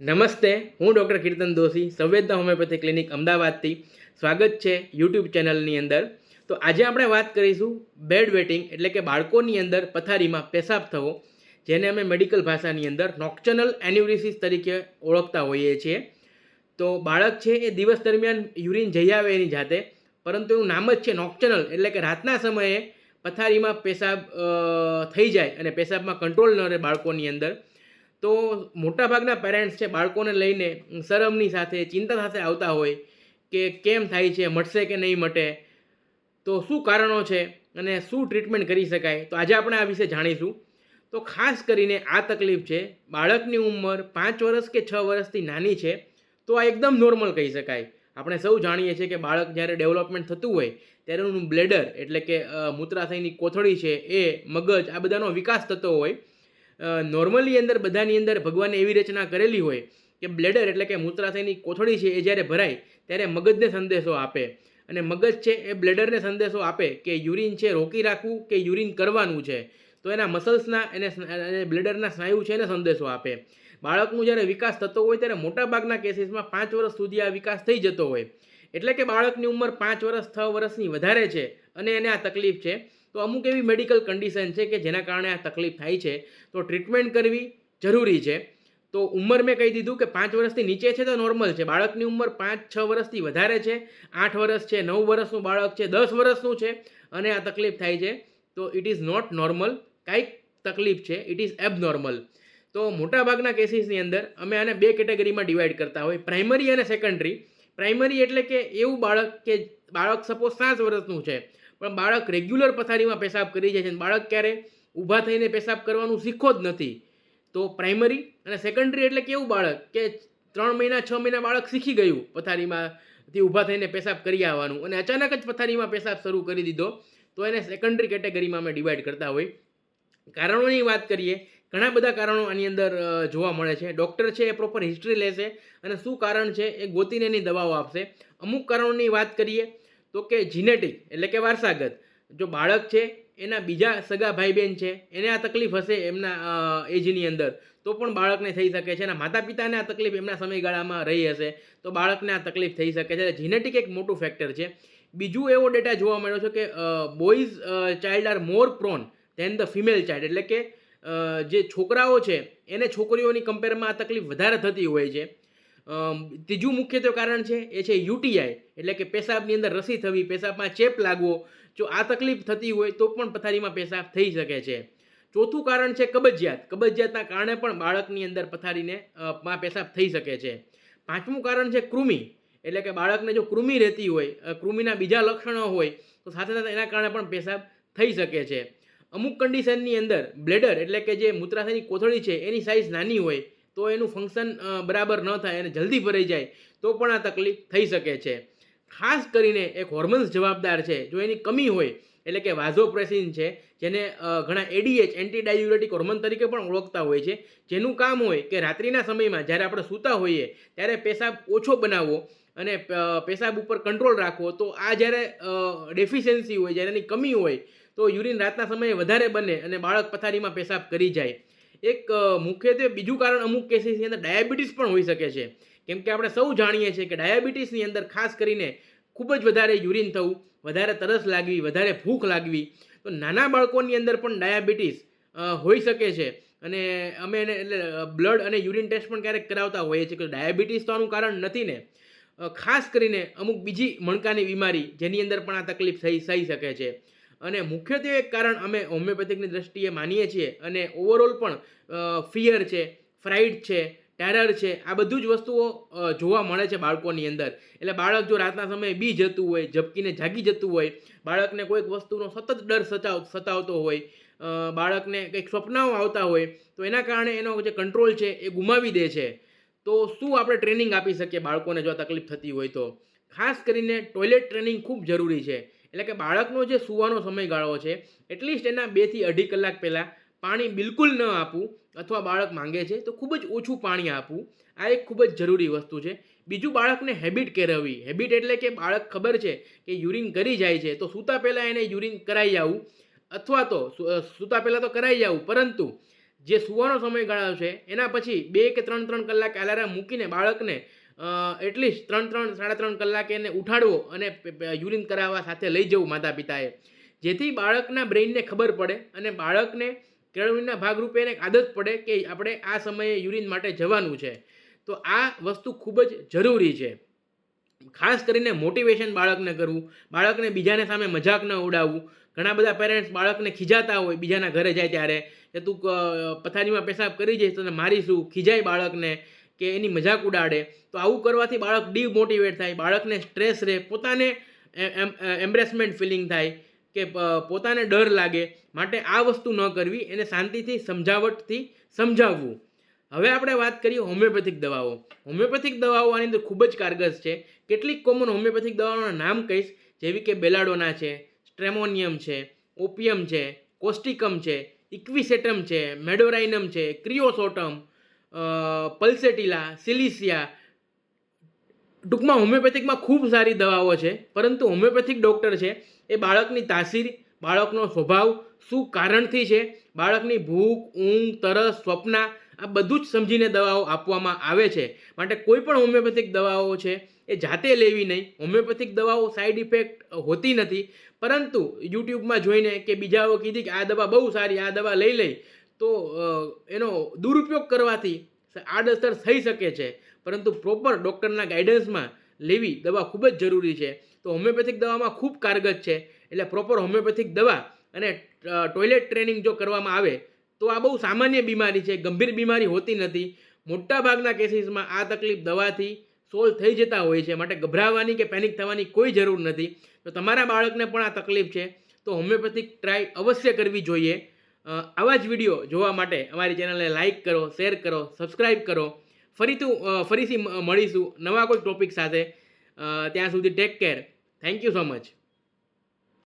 નમસ્તે, હું ડૉક્ટર કીર્તન દોશી, સંવેદના હોમિયોપેથી ક્લિનિક અમદાવાદથી. સ્વાગત છે યુટ્યુબ ચેનલની અંદર. તો આજે આપણે વાત કરીશું બેડ વેટિંગ, એટલે કે બાળકોની અંદર પથારીમાં પેશાબ થવો, જેને અમે મેડિકલ ભાષાની અંદર નોક્ચનલ એન્યુરિસિસ તરીકે ઓળખતા હોઈએ છીએ. તો બાળક છે એ દિવસ દરમિયાન યુરિન જઈ આવે એની જાતે, પરંતુ એનું નામ જ છે નોક્ચનલ, એટલે કે રાતના સમયે પથારીમાં પેશાબ થઈ જાય અને પેશાબમાં કંટ્રોલ ન રહે બાળકોની અંદર. તો મોટાભાગના પેરેન્ટ્સ છે, બાળકોને લઈને શરમની સાથે, ચિંતા સાથે આવતા હોય કે કેમ થાય છે, મટશે કે નહીં મટે, તો શું કારણો છે અને શું ટ્રીટમેન્ટ કરી શકાય, તો આજે આપણે આ વિશે જાણીશું. તો ખાસ કરીને આ તકલીફ છે, બાળકની ઉંમર પાંચ વર્ષ કે છ વર્ષથી નાની છે, તો આ એકદમ નોર્મલ કહી શકાય. આપણે સૌ જાણીએ છીએ કે બાળક જ્યારે ડેવલપમેન્ટ થતું હોય, ત્યારે એનું બ્લેડર એટલે કે મૂત્રાશયની કોથળી છે, એ, મગજ આ બધાનો વિકાસ થતો હોય નોર્મલી અંદર બધાની અંદર ભગવાને એવી રચના કરેલી હોય કે બ્લેડર એટલે કે મૂત્રાશયની કોથળી છે એ જ્યારે ભરાય ત્યારે મગજને સંદેશો આપે. અને મગજ છે એ બ્લેડરને સંદેશો આપે કે યુરિન છે રોકી રાખવું કે યુરિન કરવાનું છે. તો એના મસલ્સના એને બ્લેડરના સ્નાયુ છે એને સંદેશો આપે. બાળકનું જ્યારે વિકાસ થતો હોય ત્યારે મોટાભાગના કેસીસમાં પાંચ વર્ષ સુધી આ વિકાસ થઈ જતો હોય. એટલે કે બાળકની ઉંમર પાંચ વર્ષ, છ વર્ષની વધારે છે અને એને આ તકલીફ છે. તો અમુક એવી મેડિકલ કન્ડિશન છે કે જેના કારણે આ તકલીફ થાય છે. તો ટ્રીટમેન્ટ કરવી જરૂરી છે. તો ઉંમર મેં કહી દીધું કે પાંચ વર્ષથી નીચે છે તો નોર્મલ છે. બાળકની ઉંમર પાંચ, છ વર્ષથી વધારે છે. આઠ વર્ષ છે, નવ વર્ષનું બાળક છે, દસ વર્ષનું છે અને આ તકલીફ થાય છે. તો ઇટ ઇઝ નોટ નોર્મલ કાંઈક તકલીફ છે. ઇટ ઇઝ એબનોર્મલ તો મોટાભાગના કેસીસની અંદર અમે આને બે કેટેગરીમાં ડિવાઈડ કરતા હોય. પ્રાઇમરી અને સેકન્ડરી પ્રાઇમરી એટલે કે એવું બાળક કે બાળક સપોઝ સાત વર્ષનું છે. પણ બાળક રેગ્યુલર પથારીમાં પેશાબ કરી જાય છે અને બાળક ક્યારે ઊભા થઈને પેશાબ કરવાનું શીખો જ નથી. તો પ્રાઇમરી અને સેકન્ડરી એટલે કેવું બાળક કે ત્રણ મહિના, છ મહિના બાળક શીખી ગયું પથારીમાંથી ઊભા થઈને પેશાબ કરી આવવાનું અને અચાનક જ પથારીમાં પેશાબ શરૂ કરી દીધો. તો એને સેકન્ડરી કેટેગરીમાં અમે ડિવાઈડ કરતા હોય. કારણોની વાત કરીએ, ઘણા બધા કારણો આની અંદર જોવા મળે છે. ડૉક્ટર છે એ પ્રોપર હિસ્ટ્રી લેશે અને શું કારણ છે એ ગોતીને એની દવાઓ આપશે. અમુક કારણોની વાત કરીએ તો કે જીનેટિક એટલે કે વારસાગત. જો બાળક છે, એના બીજા સગા ભાઈ બહેન છે, એને આ તકલીફ હશે એમના એજની અંદર. તો પણ બાળકને થઈ શકે છે એના માતા પિતાને આ તકલીફ એમના સમયગાળામાં રહી હશે. તો બાળકને આ તકલીફ થઈ શકે છે. જીનેટિક એક મોટું ફેક્ટર છે. બીજું એવો ડેટા જોવા મળ્યો છે કે boys child are more prone than the female child એટલે કે જે છોકરાઓ છે, એને છોકરીઓની કમ્પેરમાં આ તકલીફ વધારે થતી હોય છે. ત્રીજું મુખ્યત્વે કારણ છે, એ છે યુટીઆઈ એટલે કે પેશાબની અંદર રસી થવી, પેશાબમાં ચેપ લાગવો. જો આ તકલીફ થતી હોય તો પણ પથારીમાં પેશાબ થઈ શકે છે. ચોથું કારણ છે કબજિયાત. કબજિયાતના કારણે પણ બાળકની અંદર પથારીને માં પેશાબ થઈ શકે છે. પાંચમું કારણ છે કૃમિ. એટલે કે બાળકને જો કૃમિ રહેતી હોય કૃમિના બીજા લક્ષણો હોય, તો સાથે સાથે એના કારણે પણ પેશાબ થઈ શકે છે. અમુક કન્ડિશનની અંદર બ્લેડર, એટલે કે જે મૂત્રાશયની કોથળી છે, એની સાઇઝ નાની હોય તો એનું ફંક્શન બરાબર ન થાય અને જલ્દી ભરાઈ જાય, તો પણ આ તકલીફ થઈ શકે છે. ખાસ કરીને એક હોર્મોન્સ જવાબદાર છે, જો એની કમી હોય, એટલે કે વાઝોપ્રેસિન છે, જેને ઘણા એડીએચ એન્ટી ડાયુરેટિક હોર્મોન તરીકે પણ ઓળખતા હોય છે, જેનું કામ હોય કે રાત્રિના સમયમાં જ્યારે આપણે સૂતા હોઈએ, ત્યારે પેશાબ ઓછો બનાવવો અને પેશાબ ઉપર કંટ્રોલ રાખવો, તો આ જ્યારે ડેફિશિયન્સી હોય, જ્યારે એની કમી હોય, તો યુરિન રાતના સમયે વધારે બને અને બાળક પથારીમાં પેશાબ કરી જાય. એક મુખ્યત્વે બીજું કારણ અમુક કેસીસની અંદર ડાયાબિટીસ પણ હોઈ શકે છે. કેમ કે આપણે સૌ જાણીએ છીએ કે ડાયાબિટીસની અંદર ખાસ કરીને ખૂબ જ વધારે યુરિન થવું, વધારે તરસ લાગવી, વધારે ભૂખ લાગવી, તો નાના બાળકોની અંદર પણ ડાયાબિટીસ હોઈ શકે છે. અને અમે એને એટલે બ્લડ અને યુરિન ટેસ્ટ પણ ક્યારેક કરાવતા હોઈએ છીએ કે ડાયાબિટીસ તો આનું કારણ નથી ને. ખાસ કરીને અમુક બીજી મણકાની બીમારી જેની અંદર પણ આ તકલીફ થઈ થઈ શકે છે. અને મુખ્યત્વે એક કારણ અમે હોમિયોપેથિકની દ્રષ્ટિએ માનીએ છીએ અને ઓવરઓલ પણ ફિયર છે ફ્રાઇડ છે ટેરર છે, આ બધું જ વસ્તુઓ જોવા મળે છે બાળકોની અંદર. એટલે બાળક જો રાતના સમયે બી જતું હોય ઝબકીને જાગી જતું હોય, બાળકને કોઈક વસ્તુનો સતત ડર સતાવ સતાવતો હોય બાળકને કંઈક સ્વપ્નાઓ આવતા હોય, તો એના કારણે એનો જે કંટ્રોલ છે એ ગુમાવી દે છે. તો શું આપણે ટ્રેનિંગ આપી શકીએ બાળકોને જો તકલીફ થતી હોય તો? ખાસ કરીને ટોયલેટ ટ્રેનિંગ ખૂબ જરૂરી છે. એટલે કે બાળકનો જે સૂવાનો સમયગાળો છે, એટલીસ્ટ એના બેથી અઢી કલાક પહેલાં પાણી બિલકુલ ન આપવું અથવા બાળક માંગે છે, તો ખૂબ જ ઓછું પાણી આપવું આ એક ખૂબ જ જરૂરી વસ્તુ છે. બીજું, બાળકને હેબિટ કેળવવી. હેબિટ એટલે કે બાળક ખબર છે કે યુરિન કરી જાય છે, તો સૂતા પહેલાં એને યુરિન કરાવી આવું અથવા તો સૂતા પહેલાં તો કરાવી આવવું પરંતુ જે સૂવાનો સમયગાળો છે, એના પછી બે કે ત્રણ ત્રણ કલાક એલાર્મ મૂકીને બાળકને એટલીસ્ટ ત્રણ ત્રણ, સાડા ત્રણ કલાકે એને ઉઠાડવો અને યુરિન કરાવવા સાથે લઈ જવું માતા પિતાએ જેથી બાળકના બ્રેઇનને ખબર પડે અને બાળકને કેળવણીના ભાગરૂપે એને આદત પડે કે આપણે આ સમયે યુરિન માટે જવાનું છે. તો આ વસ્તુ ખૂબ જ જરૂરી છે. ખાસ કરીને મોટિવેશન બાળકને કરવું, બાળકને બીજાને સામે મજાક ન ઉડાવવું. ઘણા બધા પેરેન્ટ્સ બાળકને ખીજાતા હોય બીજાના ઘરે જાય ત્યારે કે તું પથારીમાં પેશાબ કરી જઈશ તને મારીશું, ખીજાય બાળકને. કે એની મજાક ઉડાડે, તો આવું કરવાથી બાળક ડીમોટિવેટ થાય, બાળકને સ્ટ્રેસ રહે, પોતાને એમ્બ્રેસમેન્ટ ફિલિંગ થાય કે પોતાને ડર લાગે. માટે આ વસ્તુ ન કરવી, એને શાંતિથી, સમજાવટથી સમજાવવું. હવે આપણે વાત કરીએ હોમિયોપેથિક દવાઓ. હોમિયોપેથિક દવાઓ આની અંદર ખૂબ જ કારગર છે. કેટલીક કોમન હોમિયોપેથિક દવાઓના નામ કહીશ, જેવી કે બેલાડોના છે, સ્ટ્રેમોનિયમ છે, ઓપિયમ છે, કોસ્ટિકમ છે, ઇક્વિસેટમ છે, મેડોરાઇનમ છે, ક્રિયોસોટમ પલ્સેટિલા, સિલિસિયા, ટૂંકમાં હોમિયોપેથિકમાં ખૂબ સારી દવાઓ છે, પરંતુ હોમિયોપેથિક ડૉક્ટર છે, એ બાળકની તાસીર, બાળકનો સ્વભાવ, શું કારણથી છે, બાળકની ભૂખ, ઊંઘ, તરસ, સ્વપ્ના, આ બધું જ સમજીને દવાઓ આપવામાં આવે છે. માટે કોઈ પણ હોમિયોપેથિક દવાઓ છે, એ જાતે લેવી નહીં. હોમિયોપેથિક દવાઓ સાઈડ ઇફેક્ટ હોતી નથી. પરંતુ યુટ્યુબમાં જોઈને કે બીજાઓ કીધી કે આ દવા બહુ સારી, આ દવા લઈ લઈ, તો એનો દુરુપયોગ કરવાથી આડઅસર થઈ શકે છે. પરંતુ પ્રોપર ડૉક્ટરના ગાઈડન્સમાં લેવી દવા ખૂબ જ જરૂરી છે. તો હોમિયોપેથિક દવામાં ખૂબ કારગર છે. એટલે પ્રોપર હોમિયોપેથિક દવા અને ટોયલેટ ટ્રેનિંગ જો કરવામાં આવે, તો આ બહુ સામાન્ય બીમારી છે. ગંભીર બીમારી હોતી નથી. મોટાભાગના કેસીસમાં આ તકલીફ દવાથી સોલ્વ થઈ જતા હોય છે. માટે ગભરાવાની કે પેનિક થવાની કોઈ જરૂર નથી. તો તમારા બાળકને પણ આ તકલીફ છે. તો હોમિયોપેથિક ટ્રાય અવશ્ય કરવી જોઈએ. આવા જ વીડિયો જોવા માટે અમારી ચેનલને લાઇક કરો શેર કરો સબસ્ક્રાઈબ કરો. ફરીથી અ, ફરીથી મળીશું નવા કોઈ ટોપિક સાથે. ત્યાં સુધી take care thank you so much